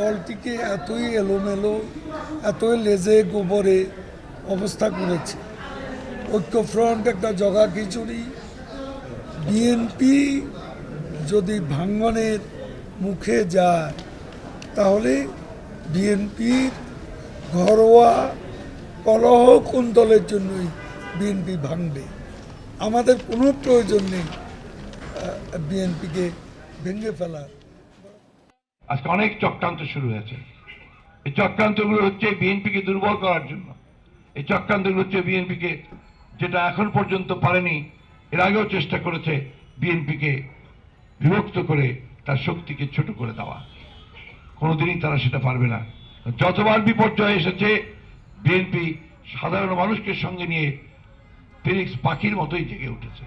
দলটিকে এতই এলোমেলো, এতই লেজে গোবরে অবস্থা করেছে। ঐক্যফ্রন্ট একটা জগা খিচুড়ি বিএনপি যদি ভাঙ্গনের মুখে যায়, তাহলে বিএনপির ঘরোয়া কলহ কোন দলের জন্যই বিএনপি ভাঙবে? আমাদের কোনো প্রয়োজন নেই বিএনপিকে ভেঙে ফেলার। আজকে অনেক চক্রান্ত শুরু হয়েছে। এই চক্রান্তগুলো হচ্ছে বিএনপিকে দুর্বল করার জন্য। এই চক্রান্তগুলো হচ্ছে বিএনপিকে যেটা এখন পর্যন্ত পারেনি, এর আগেও চেষ্টা করেছে বিএনপিকে বিভক্ত করে তার শক্তিকে ছোট করে দেওয়া। কোনোদিনই তারা সেটা পারবে না। যতবার বিপর্যয় এসেছে, বিএনপি সাধারণ মানুষকে সঙ্গে নিয়ে ফিনিক্স পাখির মতোই জেগে উঠেছে।